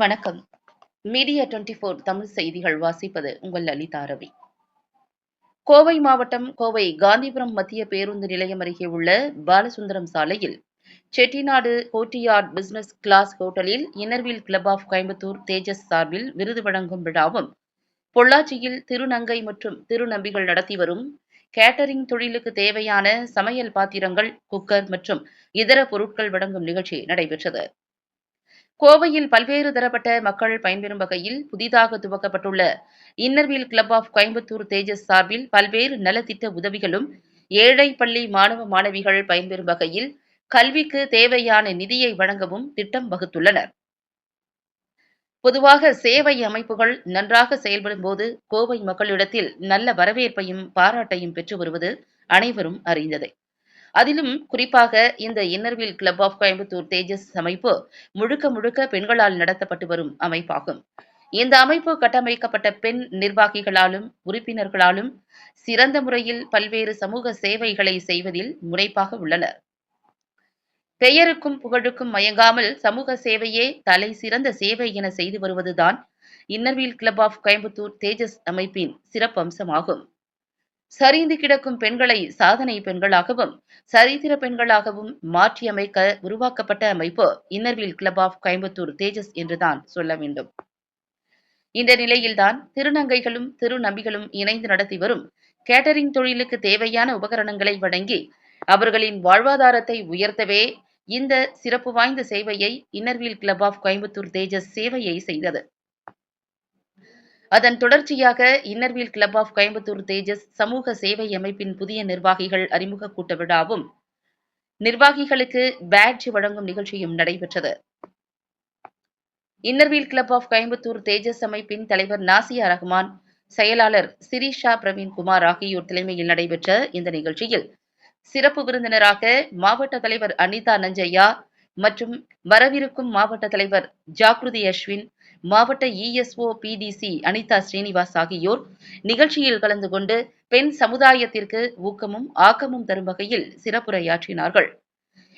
வணக்கம். Media twenty four Tamil செய்திகள் வாசிப்பது உங்கள் லலிதா ரவி. கோவை மாவட்டம் கோவை காந்திபுரம் மத்திய பேருந்து நிலையம் அருகே உள்ள பாலசுந்தரம் சாலையில் செட்டிநாடு கோட்டியார்ட் பிசினஸ் கிளாஸ் ஹோட்டலில் inner wheel club of Coimbatore Tejas சார்பில் விருது வழங்கும் விழாவும் பொள்ளாச்சியில் திருநங்கை மற்றும் திருநம்பிகள் நடத்தி வரும் கேட்டரிங் தொழிலுக்கு தேவையான சமையல் பாத்திரங்கள் குக்கர் மற்றும் இதர பொருட்கள் வழங்கும் நிகழ்ச்சி நடைபெற்றது. கோவையில் பல்வேறு தரப்பட்ட மக்கள் பயன்பெறும் வகையில் புதிதாக துவக்கப்பட்டுள்ள inner wheel club of Coimbatore Tejas சார்பில் பல்வேறு நலத்திட்ட உதவிகளும் ஏழை பள்ளி மாணவ மாணவிகள் பயன்பெறும் வகையில் கல்விக்கு தேவையான நிதியை வழங்கவும் திட்டம் வகுத்துள்ளனர். பொதுவாக சேவை அமைப்புகள் நன்றாக செயல்படும் போது கோவை மக்களிடத்தில் நல்ல வரவேற்பையும் பாராட்டையும் பெற்று வருவது அனைவரும் அறிந்ததே. அதிலும் குறிப்பாக இந்த inner wheel club of Coimbatore Tejas அமைப்பு முழுக்க முழுக்க பெண்களால் நடத்தப்பட்டு வரும் அமைப்பாகும். இந்த அமைப்பு கட்டமைக்கப்பட்ட பெண் நிர்வாகிகளாலும் உறுப்பினர்களாலும் சிறந்த முறையில் பல்வேறு சமூக சேவைகளை செய்வதில் முனைப்பாக உள்ளனர். பெயருக்கும் புகழுக்கும் மயங்காமல் சமூக சேவையே தலை சிறந்த சேவை என செய்து வருவதுதான் inner wheel club of Coimbatore Tejas அமைப்பின் சிறப்பம்சமாகும். சரிந்து கிடக்கும் பெண்களை சாதனை பெண்களாகவும் சரித்திர பெண்களாகவும் மாற்றியமைக்க உருவாக்கப்பட்ட அமைப்பு inner wheel club of Coimbatore Tejas என்றுதான் சொல்ல வேண்டும். இந்த நிலையில்தான் திருநங்கைகளும் திருநம்பிகளும் இணைந்து நடத்தி வரும் கேட்டரிங் தொழிலுக்கு தேவையான உபகரணங்களை வழங்கி அவர்களின் வாழ்வாதாரத்தை உயர்த்தவே இந்த சிறப்பு வாய்ந்த சேவையை Inner Wheel Club of Coimbatore Tejas சேவையை செய்தது. அதன் தொடர்ச்சியாக Inner Wheel Club of Coimbatore Tejas சமூக சேவை அமைப்பின் புதிய நிர்வாகிகள் அறிமுக கூட்ட விழாவும் நிர்வாகிகளுக்கு பேட்ஜ் வழங்கும் நிகழ்ச்சியும் நடைபெற்றது. Inner Wheel Club of Coimbatore Tejas அமைப்பின் தலைவர் நாசியா ரஹ்மான் செயலாளர் சிரிஷா பிரவீன்குமார் ஆகியோர் தலைமையில் நடைபெற்ற இந்த நிகழ்ச்சியில் சிறப்பு விருந்தினராக மாவட்ட தலைவர் அனிதா நஞ்சையா மற்றும் வரவிருக்கும் மாவட்ட தலைவர் ஜாக்ருதி அஸ்வின் மாவட்ட இஎஸ்ஓ பிடிசி அனிதா ஸ்ரீனிவாஸ் ஆகியோர் நிகழ்ச்சியில் கலந்து கொண்டு பெண் சமுதாயத்திற்கு ஊக்கமும் ஆக்கமும் தரும் வகையில் சிறப்புரையாற்றினார்கள்.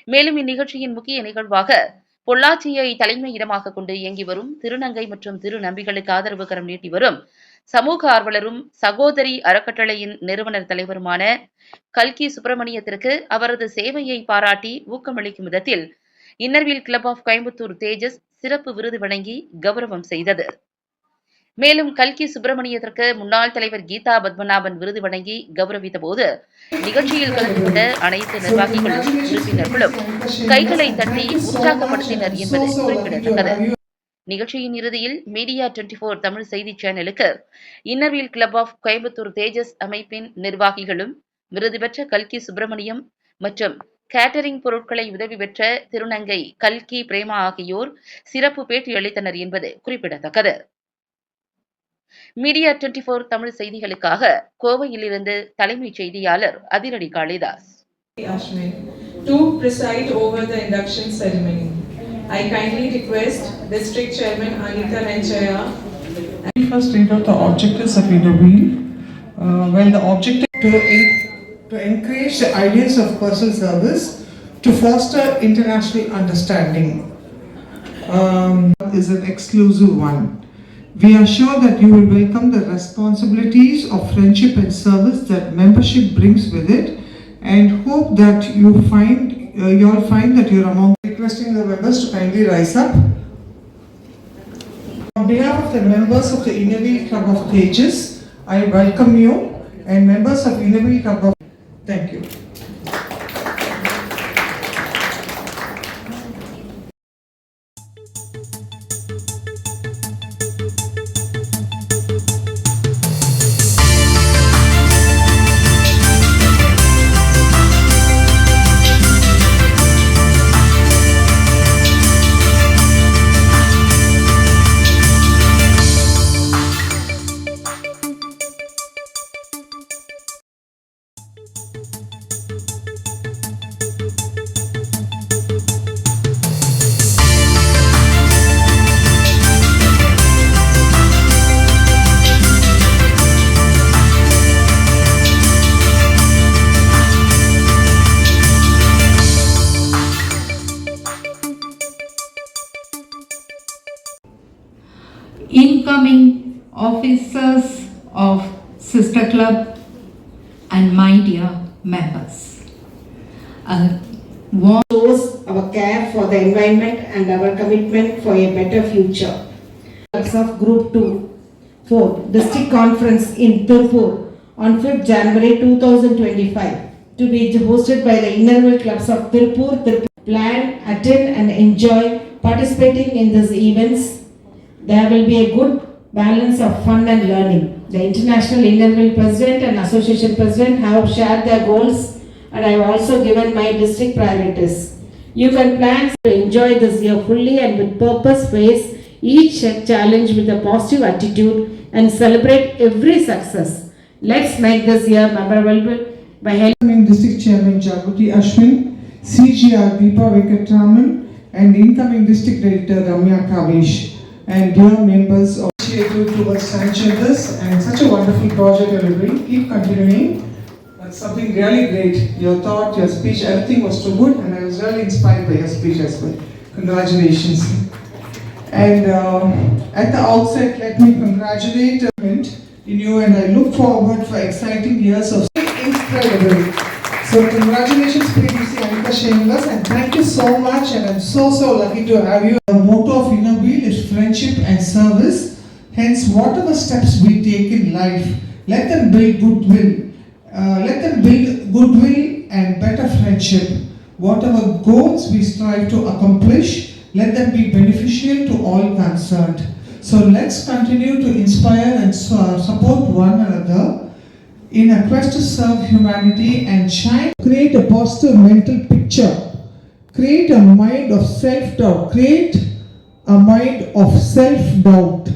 மேலும் இந்நிகழ்ச்சியின் முக்கிய நிகழ்வாக பொள்ளாச்சியை தலைமையிடமாக கொண்டு இயங்கி வரும் திருநங்கை மற்றும் திருநம்பிகளுக்கு ஆதரவு கரம் நீட்டி வரும் சமூக ஆர்வலரும் சகோதரி அறக்கட்டளையின் நிறுவனர் தலைவருமான கல்கி சுப்பிரமணியத்திற்கு அவரது சேவையை பாராட்டி ஊக்கமளிக்கும் விதத்தில் Inner Wheel Club of Coimbatore Tejas சிறப்பு விருது வழங்கி கௌரவம் செய்தது. மேலும் கல்கி சுப்பிரமணியத்திற்கு முன்னாள் தலைவர் கீதா பத்மநாபன் விருது வழங்கி கௌரவித்த போது நிகழ்ச்சியில் கலந்து கொண்ட அனைத்து நிர்வாகிகளும் உறுப்பினர்களும் கைகளை தட்டி உற்சாகப்படுத்தினர் என்பது குறிப்பிடத்தக்கது. நிகழ்ச்சியின் இறுதியில் மீடியா டுவெண்டி போர் தமிழ் செய்தி சேனலுக்கு Inner Wheel Club of Coimbatore Tejas அமைப்பின் நிர்வாகிகளும் விருது பெற்ற கல்கி சுப்பிரமணியம் மற்றும் கேட்டரிங் பொருட்களை உதவி பெற்ற திருநங்கை கல்கி பிரேமா ஆகியோர் சிறப்பு பேட்டி அளித்தனர் என்பது குறிப்பிடத்தக்கது மீடியா டுவெண்டி போர் தமிழ் செய்திகளுக்காக கோவையிலிருந்து தலைமைச் செய்தியாளர் அதிரடி Kalidas to preside over the induction ceremony. I kindly request District Chairman Anita Ranchaya. First read out the objectives of the wheel. Uh, well, the objective to to encourage the ideas of personal service, to foster international understanding. Um, is an exclusive one. We are sure that you will welcome the responsibilities of friendship and service that membership brings with it, and hope that you find uh, you all find that you are among. Requesting the members to kindly rise up. On behalf of the members of the Innovi Club of Pages, I welcome you and members of Innovi Club of Thank you. Officers of Sister Club and my dear members. A warm shows our care for the environment and our commitment for a better future. Of Group 2, 4, District Conference in Tirupur on 5th January 2025 to be hosted by the Innerville Clubs of Tirupur. Tirupur. Plan, attend and enjoy participating in these events. There will be a good balance of fun and learning. The International Innerville President and Association President have shared their goals and I have also given my district priorities. You can plan to enjoy this year fully and with purpose face each challenge with a positive attitude and celebrate every success. Let's make this year memorable by helping District Chairman Jagruti Ashwin, CGR Deepa Venkatraman, and incoming District Editor Ramya Kavish, and dear members of Initiative towards Transgenders, and such a wonderful project you're doing. Keep continuing. That's something really great. Your thought, your speech, everything was so good, and I was really inspired by your speech as well. Congratulations. And uh, at the outset, let me congratulate you, and I look forward for exciting years of incredible. So congratulations, PDC Anita Srinivas, and thank you so much, and I'm so so lucky to have you. The motto of Inner Wheel is friendship and service. Hence, whatever steps we take in life, let them build goodwill. Uh, let them build goodwill and better friendship. Whatever goals we strive to accomplish, let them be beneficial to all concerned. So let's continue to inspire and support one another in a quest to serve humanity and shine. Create a positive mental picture. Create a mind of self doubt. Create a mind of self doubt.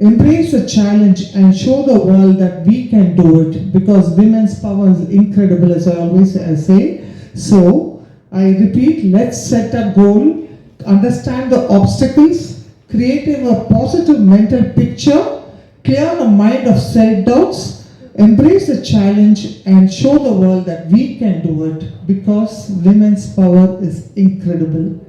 Embrace the challenge and show the world that we can do it because women's power is incredible, as I always say. So, I repeat, let's set a goal, understand the obstacles, create a positive mental picture, clear the mind of self doubts, embrace the challenge, and show the world that we can do it because women's power is incredible.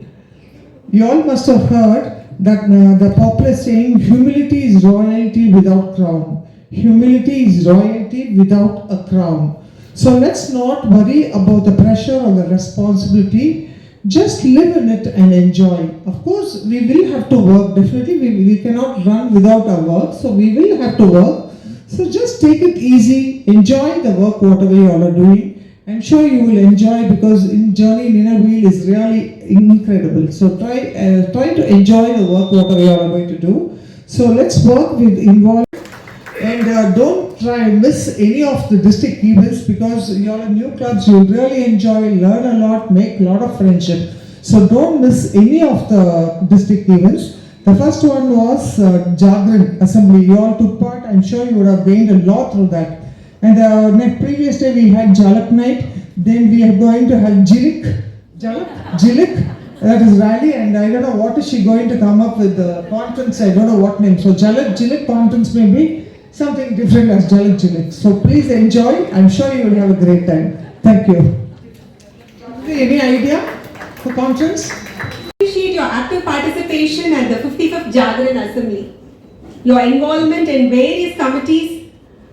You all must have heard that uh, the popular saying, humility is royalty without crown. Humility is royalty without a crown. So let's not worry about the pressure or the responsibility. Just live in it and enjoy. Of course, we will have to work. Definitely, we, we cannot run without our work. So we will have to work. So just take it easy. Enjoy the work, whatever you all are doing. I'm sure you will enjoy because in journey in inner wheel is really incredible. So try uh, try to enjoy the work whatever you are going to do. So let's work with involve and uh, don't try and miss any of the district events because you all are new clubs. You'll really enjoy, learn a lot, make a lot of friendship. So don't miss any of the district events. The first one was uh, Jagran Assembly. You all took part. I'm sure you would have gained a lot through that. And uh, the next previous day we had Jalak night. Then we are going to have Jilik. Jalak? Jilik. Uh, that is rally, and I don't know what is she going to come up with the conference. I don't know what name. So Jalak Jilik conference may be something different as Jalak Jilik. So please enjoy. I'm sure you will have a great time. Thank you. Any idea for conference? appreciate your active participation at the 55th Jagran Assembly. Your involvement in various committees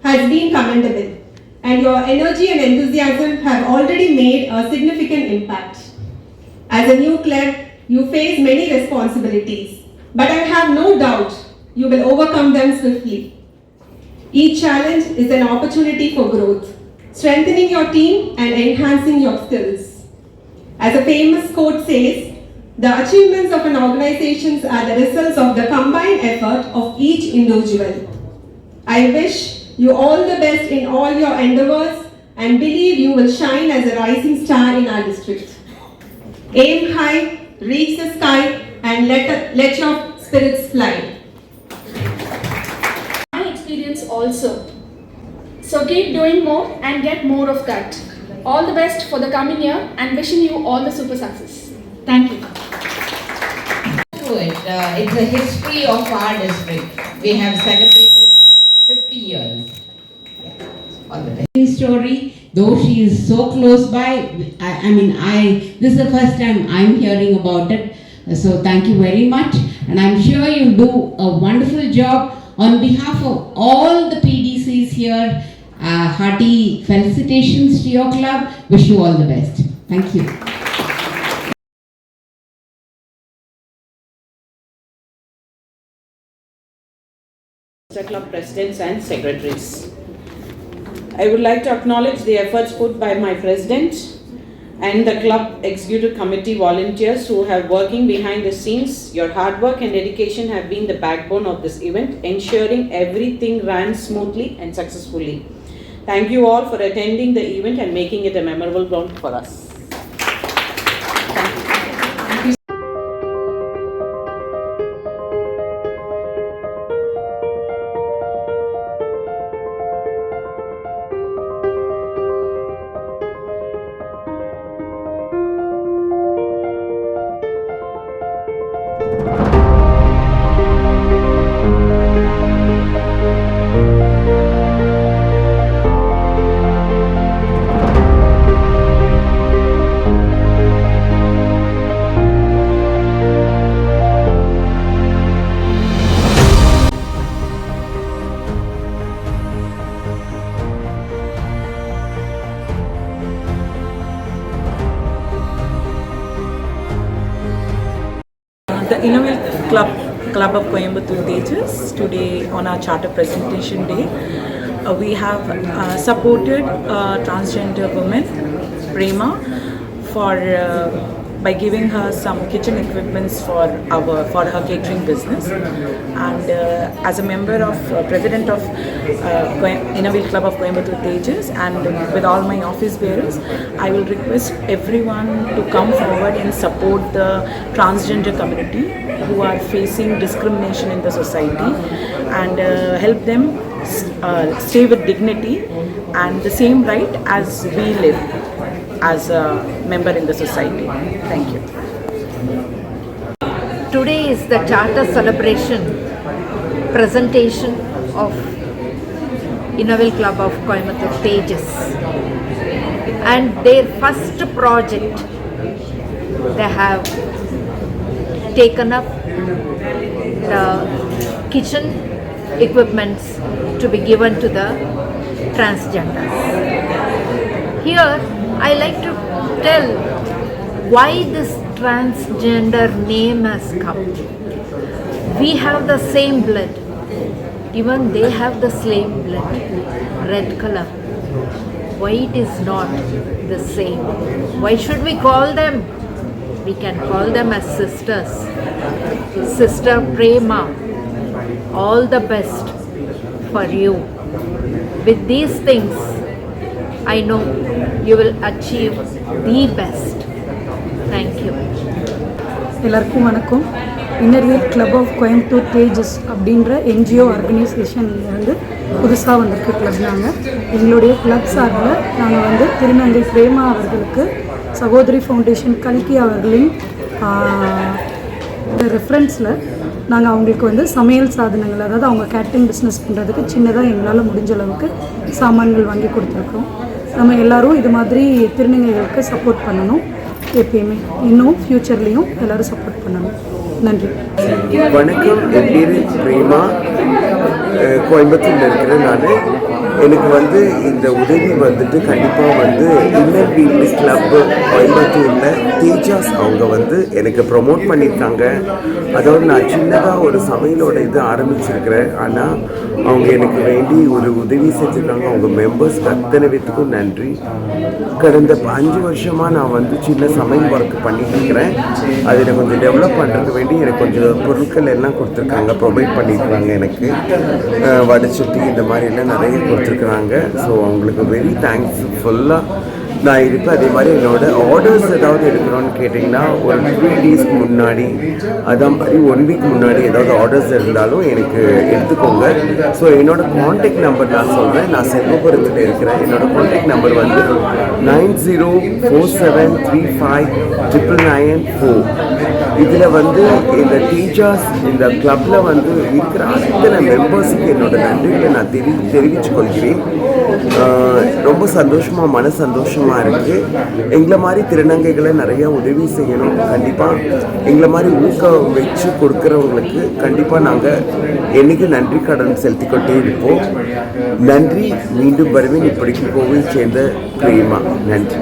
has been commendable, and your energy and enthusiasm have already made a significant impact. As a new clerk, you face many responsibilities, but I have no doubt you will overcome them swiftly. Each challenge is an opportunity for growth, strengthening your team and enhancing your skills. As a famous quote says, the achievements of an organization are the results of the combined effort of each individual. I wish you all the best in all your endeavors and believe you will shine as a rising star in our district. Aim high, reach the sky, and let, let your spirits fly. my experience also. So keep doing more and get more of that. All the best for the coming year and wishing you all the super success. Thank you. to it. Uh, it's a history of our district. We have celebrated 50 years. All the best. Story, though she is so close by. I, I mean, I this is the first time I'm hearing about it. So thank you very much. and I'm sure you'll do a wonderful job. On behalf of all the PDCs here, uh, hearty felicitations to your club. Wish you all the best. Thank you. Club presidents and secretaries. I would like to acknowledge the efforts put by my president and the club executive committee volunteers who have working behind the scenes. Your hard work and dedication have been the backbone of this event, ensuring everything ran smoothly and successfully. Thank you all for attending the event and making it a memorable one for us. The Innovate Club, Club of Coimbatore Tejas, today on our charter presentation day, uh, we have uh, supported uh, transgender woman, Prema, for uh, by giving her some kitchen equipments for our for her catering business. And uh, as a member of uh, president of uh, Innovate Club of Coimbatore Tejas, and with all my office bearers, I will request everyone to come forward and support the transgender community who are facing discrimination in the society and uh, help them uh, stay with dignity and the same right as we live as a member in the society. Thank you. Today is the charter celebration presentation of Innovate Club of Coimbatore Pages and their first project they have taken up the kitchen equipments to be given to the transgenders. Here, I like to tell why this transgender name has come. We have the same blood, even they have the same blood, red color. Why it is not the same? Why should we call them? We can call them as sisters. Sister Prema, all the best for you. With these things, I know you will achieve the best. Thank you எல்லாருக்கும் வணக்கம். Inner Wheel Club of Coimbatore Tejas அப்படின்ற NGO ஆர்கனைசேஷன்ல வந்து புதுசாக வந்திருக்கு club நாங்கள் எங்களுடைய club சார்பில் நாங்கள் வந்து திருநங்கை பிரேமா அவர்களுக்கு சகோதரி ஃபவுண்டேஷன் கல்கி அவர்களின் ரெஃபரன்ஸில் நாங்கள் அவங்களுக்கு வந்து சமையல் சாதனங்கள் அதாவது அவங்க கேட்டரிங் பிஸ்னஸ் பண்ணுறதுக்கு சின்னதாக எங்களால் முடிஞ்ச அளவுக்கு சாமான்கள் வாங்கி கொடுத்துருக்கோம். நம்ம எல்லாரும் இது மாதிரி திருநங்கைகளுக்கு சப்போர்ட் பண்ணணும். எப்பயுமே. இன்னும் ஃப்யூச்சர்லேயும் எல்லாரும் சப்போர்ட் பண்ணணும். நன்றி. வணக்கம். என் பேர் பிரேமா. கோயம்புத்தூர்ல இருக்கிறேன் நான். எனக்கு வந்து இந்த உதவி வந்துட்டு கண்டிப்பாக வந்து இன்னர் வீல்ஸ் கிளப்பு கோயம்புத்தூரில் டீச்சர்ஸ் அவங்க வந்து எனக்கு ப்ரொமோட் பண்ணியிருக்காங்க. அதாவது நான் சின்னதாக ஒரு சமையலோட இது ஆரம்பிச்சிருக்கிறேன். ஆனால் அவங்க எனக்கு வேண்டி ஒரு உதவி செஞ்சுருக்காங்க. அவங்க மெம்பர்ஸ் அத்தனை பேத்துக்கும் நன்றி. கடந்த அஞ்சு வருஷமாக நான் வந்து சின்ன சமையல் ஒர்க் பண்ணிட்டு இருக்கிறேன் அதில் கொஞ்சம் டெவலப் பண்ணுறதுக்கு வேண்டி எனக்கு கொஞ்சம் பொருட்கள் எல்லாம் கொடுத்துருக்காங்க. ப்ரொவைட் பண்ணியிருக்காங்க எனக்கு. வடை சுட்டி இந்த மாதிரி எல்லாம் நிறைய கொடுத்துருக்குறாங்க ஸோ அவங்களுக்கு வெரி தேங்க்ஸ்ஃபுல்லாக நான் இருப்பேன். அதே மாதிரி என்னோட ஆர்டர்ஸ் ஏதாவது எடுக்கிறோன்னு கேட்டிங்கன்னா ஒரு த்ரீ டேஸ்க்கு முன்னாடி அதே மாதிரி ஒன் வீக் முன்னாடி ஏதாவது ஆர்டர்ஸ் இருந்தாலும் எனக்கு எடுத்துக்கோங்க. ஸோ என்னோட காண்டாக்ட் நம்பர் நான் சொல்கிறேன் நான் செல்வபுரத்தில் இருக்கிறேன். என்னோட காண்டாக்ட் நம்பர் வந்து nine zero four seven three five triple nine four இதில் வந்து இந்த டீச்சர்ஸ் இந்த கிளப்பில் வந்து இருக்கிற அத்தனை மெம்பர்ஸுக்கு என்னோட நன்றிகளை நான் தெரி தெரிவித்துக் கொள்கிறேன் ரொம்ப சந்தோஷமாக மன சந்தோஷமாக இருக்குது எங்களை மாதிரி திருநங்கைகளை நிறையா உதவி செய்யணும். கண்டிப்பாக எங்களை மாதிரி ஊக்கம் வச்சு கொடுக்குறவங்களுக்கு கண்டிப்பாக நாங்கள் என்னைக்கு நன்றி கடன் செலுத்திக்கொண்டே இருப்போம். நன்றி. மீண்டும் வருவேன். இப்படிக்கு கோவில் சேர்ந்த பிரேமா. நன்றி.